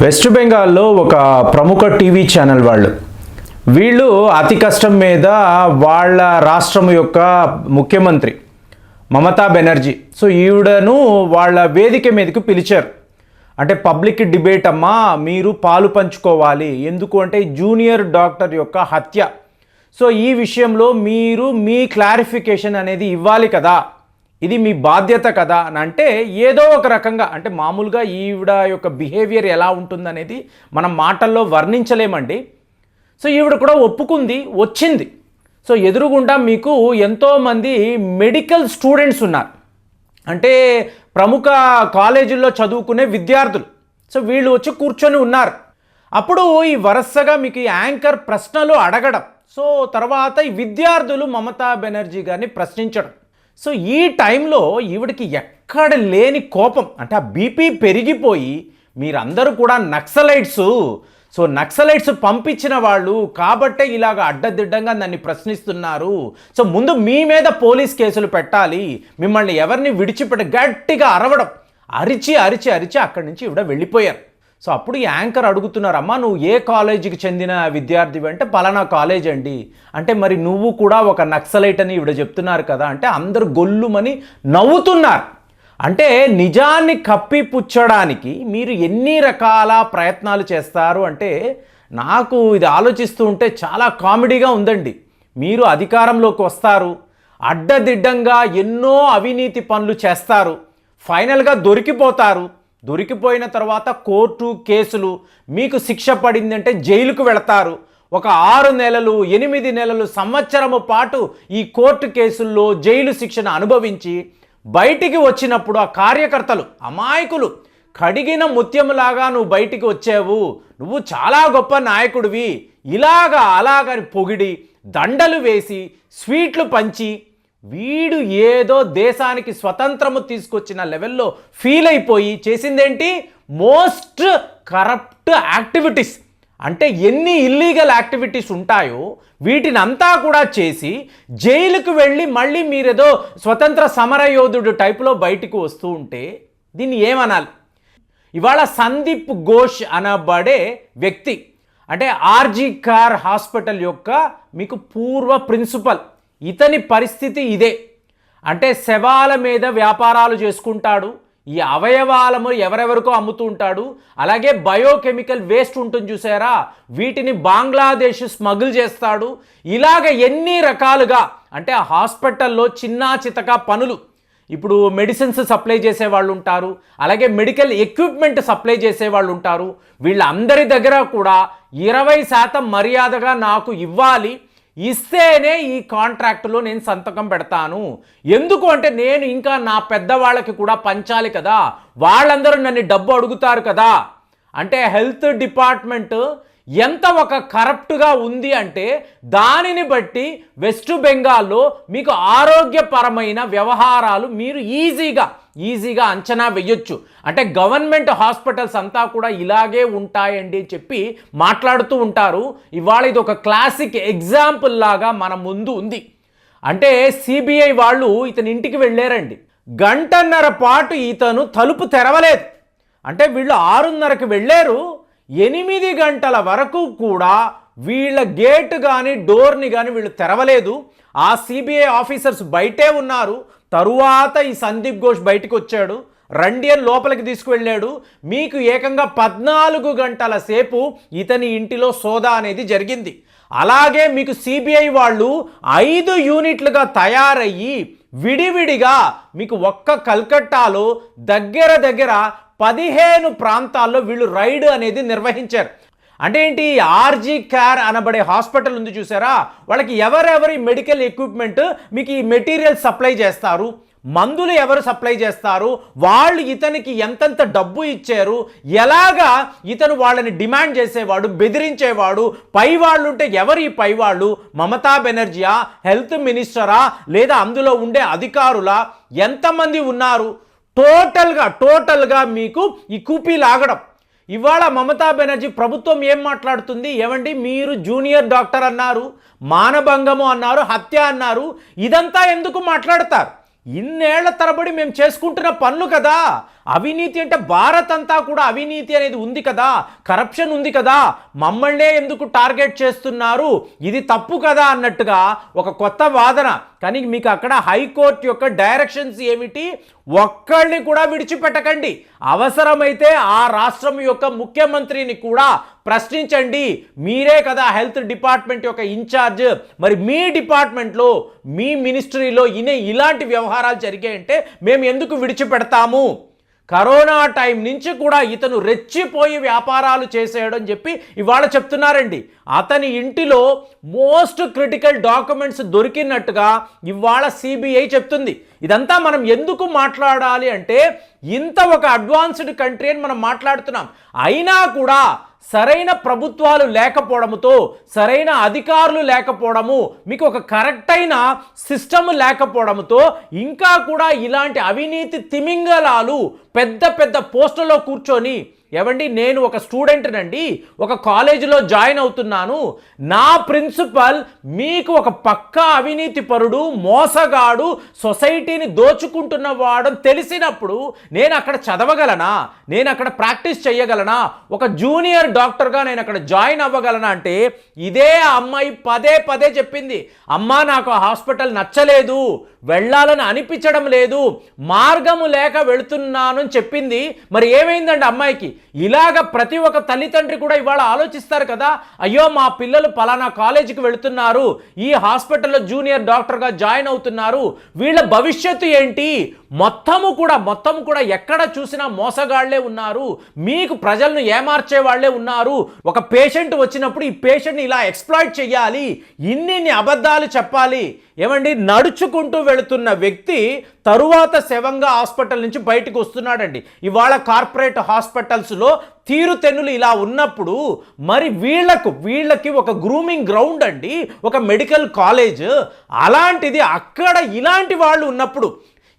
West బెంగాల్లో ఒక ప్రముఖ టీవీ ఛానల్ వాళ్ళు. వీళ్ళు అతి కష్టం మీద వాళ్ళ రాష్ట్రం యొక్క ముఖ్యమంత్రి మమతా బెనర్జీ. సో ఈవిడను వాళ్ళ వేదిక మీదకి పిలిచారు. అంటే పబ్లిక్ డిబేట్ అమ్మా మీరు పాలు పంచుకోవాలి. ఎందుకు అంటే జూనియర్ డాక్టర్ యొక్క హత్య. సో ఈ విషయంలో మీరు మీ క్లారిఫికేషన్ అనేది ఇవ్వాలి కదా. ఇది మీ బాధ్యత కదా అని అంటే ఏదో ఒక రకంగా అంటే మామూలుగా ఈవిడ యొక్క బిహేవియర్ ఎలా ఉంటుందనేది మనం మాటల్లో వర్ణించలేమండి. సో ఈవిడ కూడా ఒప్పుకుంది వచ్చింది. సో ఎదురుగుండా మీకు ఎంతోమంది మెడికల్ స్టూడెంట్స్ ఉన్నారు. అంటే ప్రముఖ కాలేజీల్లో చదువుకునే విద్యార్థులు. సో వీళ్ళు వచ్చి కూర్చొని ఉన్నారు. అప్పుడు ఈ వరుసగా మీకు ఈ యాంకర్ ప్రశ్నలు అడగడం. సో తర్వాత ఈ విద్యార్థులు మమతా బెనర్జీ గారిని ప్రశ్నించడం. సో ఈ టైంలో ఈవిడికి ఎక్కడ లేని కోపం అంటే ఆ బీపీ పెరిగిపోయి మీరందరూ కూడా నక్సలైట్స్. సో నక్సలైట్స్ పంపించిన వాళ్ళు కాబట్టే ఇలాగ అడ్డదిడ్డంగా నన్ను ప్రశ్నిస్తున్నారు. సో ముందు మీ మీద పోలీస్ కేసులు పెట్టాలి మిమ్మల్ని ఎవరిని విడిచిపెట్ట గట్టిగా అరవడం. అరిచి అరిచి అరిచి అక్కడి నుంచి ఇవిడ వెళ్ళిపోయారు. సో అప్పుడు ఈ యాంకర్ అడుగుతున్నారు అమ్మా నువ్వు ఏ కాలేజీకి చెందిన విద్యార్థివి? అంటే పలానా కాలేజ్ అండి. అంటే మరి నువ్వు కూడా ఒక నక్సలైట్ అని ఇవిడ చెప్తున్నారు కదా అంటే అందరు గొల్లుమని నవ్వుతున్నారు. అంటే నిజాన్ని కప్పిపుచ్చడానికి మీరు ఎన్ని రకాల ప్రయత్నాలు చేస్తారు అంటే నాకు ఇది ఆలోచిస్తూ ఉంటే చాలా కామెడీగా ఉందండి. మీరు అధికారంలోకి వస్తారు అడ్డదిడ్డంగా ఎన్నో అవినీతి పనులు చేస్తారు ఫైనల్గా దొరికిపోతారు దొరికిపోయిన తర్వాత కోర్టు కేసులు మీకు శిక్ష పడిందంటే జైలుకు వెళతారు. ఒక ఆరు నెలలు ఎనిమిది నెలలు సంవత్సరము పాటు ఈ కోర్టు కేసుల్లో జైలు శిక్షను అనుభవించి బయటికి వచ్చినప్పుడు ఆ కార్యకర్తలు అమాయకులు కడిగిన ముత్యములాగా నువ్వు బయటికి వచ్చావు. నువ్వు చాలా గొప్ప నాయకుడివి. ఇలాగా అలాగని పొగిడి దండలు వేసి స్వీట్లు పంచి వీడు ఏదో దేశానికి స్వతంత్రము తీసుకొచ్చిన లెవెల్లో ఫీల్ అయిపోయి చేసిందేంటి? Most corrupt activities. అంటే ఎన్ని ఇల్లీగల్ యాక్టివిటీస్ ఉంటాయో వీటిని అంతా కూడా చేసి జైలుకు వెళ్ళి మళ్ళీ మీరేదో స్వతంత్ర సమరయోధుడు టైపులో బయటికి వస్తూ ఉంటే దీన్ని ఏమనాలి? ఇవాళ సందీప్ ఘోష్ అనబడే వ్యక్తి అంటే ఆర్జీ కార్ హాస్పిటల్ యొక్క మీకు పూర్వ ప్రిన్సిపల్ ఇతని పరిస్థితి ఇదే. అంటే శవాల మీద వ్యాపారాలు చేసుకుంటాడు ఈ అవయవాలము ఎవరెవరికో అమ్ముతూ ఉంటాడు అలాగే బయోకెమికల్ వేస్ట్ ఉంటుంది చూసారా? వీటిని బంగ్లాదేశ్ స్మగుల్ చేస్తాడు. ఇలాగ ఎన్ని రకాలుగా అంటే హాస్పిటల్లో చిన్నా చితక పనులు. ఇప్పుడు మెడిసిన్స్ సప్లై చేసే వాళ్ళు ఉంటారు అలాగే మెడికల్ ఎక్విప్మెంట్ సప్లై చేసే వాళ్ళు ఉంటారు. వీళ్ళందరి దగ్గర కూడా ఇరవై శాతం మర్యాదగా నాకు ఇవ్వాలి ఇస్తేనే ఈ కాంట్రాక్టులో నేను సంతకం పెడతాను. ఎందుకు అంటే నేను ఇంకా నా పెద్దవాళ్ళకి కూడా పంచాలి కదా. వాళ్ళందరూ నన్ను డబ్బు అడుగుతారు కదా. అంటే హెల్త్ డిపార్ట్మెంట్ ఎంత ఒక కరప్ట్గా ఉంది అంటే దానిని బట్టి వెస్ట్ బెంగాల్లో మీకు ఆరోగ్యపరమైన వ్యవహారాలు మీరు ఈజీగా ఈజీగా అంచనా వెయ్యొచ్చు. అంటే గవర్నమెంట్ హాస్పిటల్స్ అంతా కూడా ఇలాగే ఉంటాయండి అని చెప్పి మాట్లాడుతూ ఉంటారు. ఇవాళ ఇది ఒక క్లాసిక్ ఎగ్జాంపుల్ లాగా మన ముందు ఉంది. అంటే సిబిఐ వాళ్ళు ఇతని ఇంటికి వెళ్ళారండి. గంటన్నర పాటు ఇతను తలుపు తెరవలేదు. అంటే వీళ్ళు ఆరున్నరకు వెళ్ళారు. ఎనిమిది గంటల వరకు కూడా వీళ్ళ గేట్ కానీ డోర్ని కానీ వీళ్ళు తెరవలేదు. ఆ సిబిఐ ఆఫీసర్స్ బయటే ఉన్నారు. తరువాత ఈ సందీప్ ఘోష్ బయటకు వచ్చాడు. రండి అని లోపలికి తీసుకువెళ్ళాడు. మీకు ఏకంగా పద్నాలుగు గంటల సేపు ఇతని ఇంటిలో సోదా అనేది జరిగింది. అలాగే మీకు సిబిఐ వాళ్ళు ఐదు యూనిట్లుగా తయారయ్యి విడివిడిగా మీకు ఒక్క కల్కట్టాలో దగ్గర దగ్గర పదిహేను ప్రాంతాల్లో వీళ్ళు రైడ్ అనేది నిర్వహించారు. అంటే ఏంటి ఆర్జీ కేర్ అనబడే హాస్పిటల్ ఉంది చూసారా? వాళ్ళకి ఎవరెవరి మెడికల్ ఎక్విప్మెంట్ మీకు ఈ మెటీరియల్ సప్లై చేస్తారు? మందులు ఎవరు సప్లై చేస్తారు? వాళ్ళు ఇతనికి ఎంతెంత డబ్బు ఇచ్చారు? ఎలాగా ఇతను వాళ్ళని డిమాండ్ చేసేవాడు బెదిరించేవాడు? పై వాళ్ళు ఉంటే ఎవరు ఈ పై వాళ్ళు? మమతా బెనర్జీయా హెల్త్ మినిస్టరా? లేదా అందులో ఉండే అధికారులా? ఎంతమంది ఉన్నారు? టోటల్గా టోటల్గా మీకు ఈ కూపీ లాగడం. ఇవాళ మమతా బెనర్జీ ప్రభుత్వం ఏం మాట్లాడుతుంది? ఏమండి? మీరు జూనియర్ డాక్టర్ అన్నారు మానభంగము అన్నారు హత్య అన్నారు ఇదంతా ఎందుకు మాట్లాడతారు? ఇన్నేళ్ళ తరబడి మేము చేసుకుంటున్న పనులు కదా. అవినీతి అంటే భారత్ అంతా కూడా అవినీతి అనేది ఉంది కదా కరప్షన్ ఉంది కదా మమ్మల్నే ఎందుకు టార్గెట్ చేస్తున్నారు ఇది తప్పు కదా అన్నట్టుగా ఒక కొత్త వాదన. కానీ మీకు అక్కడ హైకోర్టు యొక్క డైరెక్షన్స్ ఏమిటి? ఒక్కళ్ళని కూడా విడిచిపెట్టకండి. అవసరమైతే ఆ రాష్ట్రం యొక్క ముఖ్యమంత్రిని కూడా ప్రశ్నించండి. మీరే కదా హెల్త్ డిపార్ట్మెంట్ యొక్క ఇన్ఛార్జ్. మరి మీ డిపార్ట్మెంట్లో మీ మినిస్ట్రీలో ఇనే ఇలాంటి వ్యవహారాలు జరిగాయంటే మేము ఎందుకు విడిచిపెడతాము? కరోనా టైం నుంచి కూడా ఇతను రెచ్చిపోయి వ్యాపారాలు చేసేయడం చెప్పి ఇవాళ చెప్తున్నారండి. అతని ఇంటిలో మోస్ట్ క్రిటికల్ డాక్యుమెంట్స్ దొరికినట్టుగా ఇవాళ సిబిఐ చెప్తుంది. ఇదంతా మనం ఎందుకు మాట్లాడాలి అంటే ఇంత ఒక అడ్వాన్స్డ్ కంట్రీ అని మనం మాట్లాడుతున్నాం. అయినా కూడా సరైన ప్రభుత్వాలు లేకపోవడంతో సరైన అధికారులు లేకపోవడము మీకు ఒక కరెక్ట్ అయిన సిస్టమ్ లేకపోవడంతో ఇంకా కూడా ఇలాంటి అవినీతి తిమింగలాలు పెద్ద పెద్ద పోస్టుల్లో కూర్చొని ఏవండి నేను ఒక స్టూడెంట్నండి ఒక కాలేజీలో జాయిన్ అవుతున్నాను. నా ప్రిన్సిపల్ మీకు ఒక పక్కా అవినీతి పరుడు మోసగాడు సొసైటీని దోచుకుంటున్న వాడు తెలిసినప్పుడు నేను అక్కడ చదవగలనా? నేను అక్కడ ప్రాక్టీస్ చేయగలనా ఒక జూనియర్ డాక్టర్గా నేను అక్కడ జాయిన్ అవ్వగలనా అంటే ఇదే ఆ అమ్మాయి పదే పదే చెప్పింది. అమ్మా నాకు హాస్పిటల్ నచ్చలేదు వెళ్ళాలని అనిపించడం లేదు మార్గము లేక వెళుతున్నాను అని చెప్పింది. మరి ఏమైందండి అమ్మాయికి? ఇలాగ ప్రతి ఒక్క తల్లిదండ్రి కూడా ఇవాళ ఆలోచిస్తారు కదా అయ్యో మా పిల్లలు పలానా కాలేజీకి వెళుతున్నారు ఈ హాస్పిటల్లో జూనియర్ డాక్టర్గా జాయిన్ అవుతున్నారు వీళ్ళ భవిష్యత్తు ఏంటి? మొత్తము కూడా మొత్తము కూడా ఎక్కడ చూసినా మోసగాళ్ళే ఉన్నారు మీకు ప్రజలను ఏమార్చే వాళ్ళే ఉన్నారు ఒక పేషెంట్ వచ్చినప్పుడు ఈ పేషెంట్ని ఇలా ఎక్స్ప్లాయిట్ చేయాలి ఇన్నిన్ని అబద్ధాలు చెప్పాలి. ఏమండి? నడుచుకుంటూ వెళుతున్న వ్యక్తి తరువాత శవంగా హాస్పిటల్ నుంచి బయటకు వస్తున్నాడండి. ఇవాళ కార్పొరేట్ హాస్పిటల్స్ హాస్పిటల్స్లో తీరుతెన్నులు ఇలా ఉన్నప్పుడు మరి వీళ్ళకు వీళ్ళకి ఒక గ్రూమింగ్ గ్రౌండ్ అండి ఒక మెడికల్ కాలేజ్ అలాంటిది అక్కడ ఇలాంటి వాళ్ళు ఉన్నప్పుడు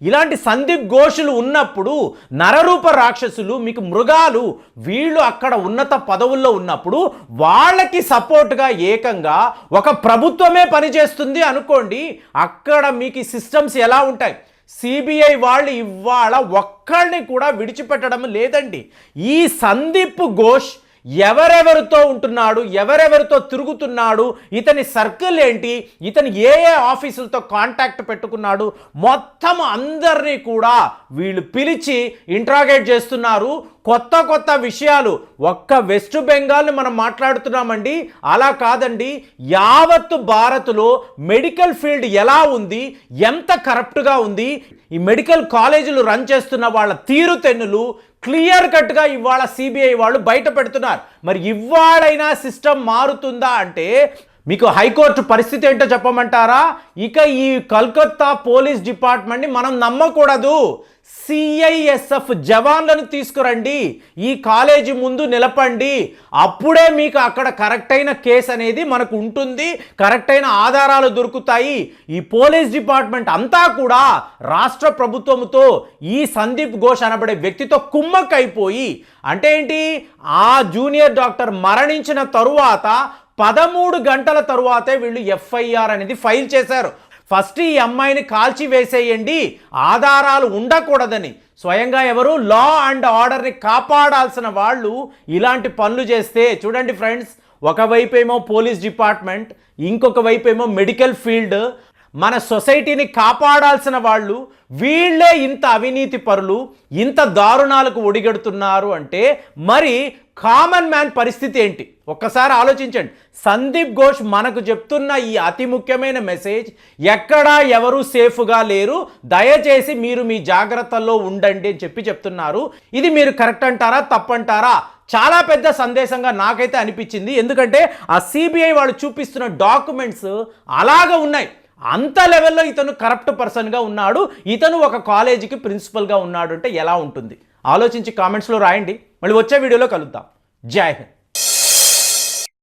ఇలాంటి సందీప్ ఘోషులు ఉన్నప్పుడు నరరూప రాక్షసులు మీకు మృగాలు వీళ్ళు అక్కడ ఉన్నత పదవుల్లో ఉన్నప్పుడు వాళ్ళకి సపోర్ట్గా ఏకంగా ఒక ప్రభుత్వమే పనిచేస్తుంది అనుకోండి అక్కడ మీకు సిస్టమ్స్ ఎలా ఉంటాయి? సిబిఐ వాళ్ళు ఇవాళ ఒక్కళ్ళని కూడా విడిచిపెట్టడం లేదండి. ఈ సందీప్ ఘోష్ ఎవరెవరితో ఉంటున్నాడు ఎవరెవరితో తిరుగుతున్నాడు ఇతని సర్కిల్ ఏంటి ఇతను ఏ ఏ ఆఫీసులతో కాంటాక్ట్ పెట్టుకున్నాడు మొత్తం అందరినీ కూడా వీళ్ళు పిలిచి ఇంట్రాగేట్ చేస్తున్నారు. కొత్త కొత్త విషయాలు. ఒక్క వెస్ట్ బెంగాల్ని మనం మాట్లాడుతున్నామండి. అలా కాదండి. యావత్తు భారత్లో మెడికల్ ఫీల్డ్ ఎలా ఉంది ఎంత కరప్ట్గా ఉంది ఈ మెడికల్ కాలేజీలు రన్ చేస్తున్న వాళ్ళ తీరుతెన్నులు క్లియర్ కట్గా ఇవాళ సిబిఐ వాళ్ళు బయట పెడుతున్నారు. మరి ఇవాళైనా సిస్టమ్ మారుతుందా అంటే మీకు హైకోర్టు పరిస్థితి ఏంటో చెప్పమంటారా? ఇక ఈ కల్కత్తా పోలీస్ డిపార్ట్మెంట్ని మనం నమ్మకూడదు. సిఐఎస్ఎఫ్ జవాన్లను తీసుకురండి. ఈ కాలేజీ ముందు నిలపండి. అప్పుడే మీకు అక్కడ కరెక్ట్ అయిన కేసు అనేది మనకు ఉంటుంది. కరెక్ట్ అయిన ఆధారాలు దొరుకుతాయి. ఈ పోలీస్ డిపార్ట్మెంట్ అంతా కూడా రాష్ట్ర ప్రభుత్వంతో ఈ సందీప్ ఘోష్ అనబడే వ్యక్తితో కుమ్మక్కైపోయి అంటే ఏంటి? ఆ జూనియర్ డాక్టర్ మరణించిన తరువాత పదమూడు గంటల తరువాతే వీళ్ళు ఎఫ్ఐఆర్ అనేది ఫైల్ చేశారు. ఫస్ట్ ఈ అమ్మాయిని కాల్చి వేసేయండి. ఆధారాలు ఉండకూడదని. స్వయంగా ఎవరు? లా అండ్ ఆర్డర్ని కాపాడాల్సిన వాళ్ళు ఇలాంటి పనులు చేస్తే చూడండి ఫ్రెండ్స్ ఒకవైపు ఏమో పోలీస్ డిపార్ట్మెంట్ ఇంకొక వైపు ఏమో మెడికల్ ఫీల్డ్ మన సొసైటీని కాపాడాల్సిన వాళ్ళు వీళ్ళే ఇంత అవినీతి పరులు ఇంత దారుణాలకు ఒడిగడుతున్నారు అంటే మరి కామన్ మ్యాన్ పరిస్థితి ఏంటి? ఒక్కసారి ఆలోచించండి. సందీప్ ఘోష్ మనకు చెప్తున్న ఈ అతి ముఖ్యమైన మెసేజ్ ఎక్కడా ఎవరు సేఫ్గా లేరు. దయచేసి మీరు మీ జాగ్రత్తల్లో ఉండండి అని చెప్పి చెప్తున్నారు. ఇది మీరు కరెక్ట్ అంటారా తప్పంటారా చాలా పెద్ద సందేశంగా నాకైతే అనిపించింది. ఎందుకంటే ఆ సిబిఐ వాళ్ళు చూపిస్తున్న డాక్యుమెంట్స్ అలాగ ఉన్నాయి. అంత లెవెల్లో ఇతను కరప్ట్ పర్సన్గా ఉన్నాడు. ఇతను ఒక కాలేజీకి ప్రిన్సిపల్గా ఉన్నాడు అంటే ఎలా ఉంటుంది? ఆలోచించి కామెంట్స్లో రాయండి. మళ్ళీ వచ్చే వీడియోలో కలుద్దాం. జై హింద్.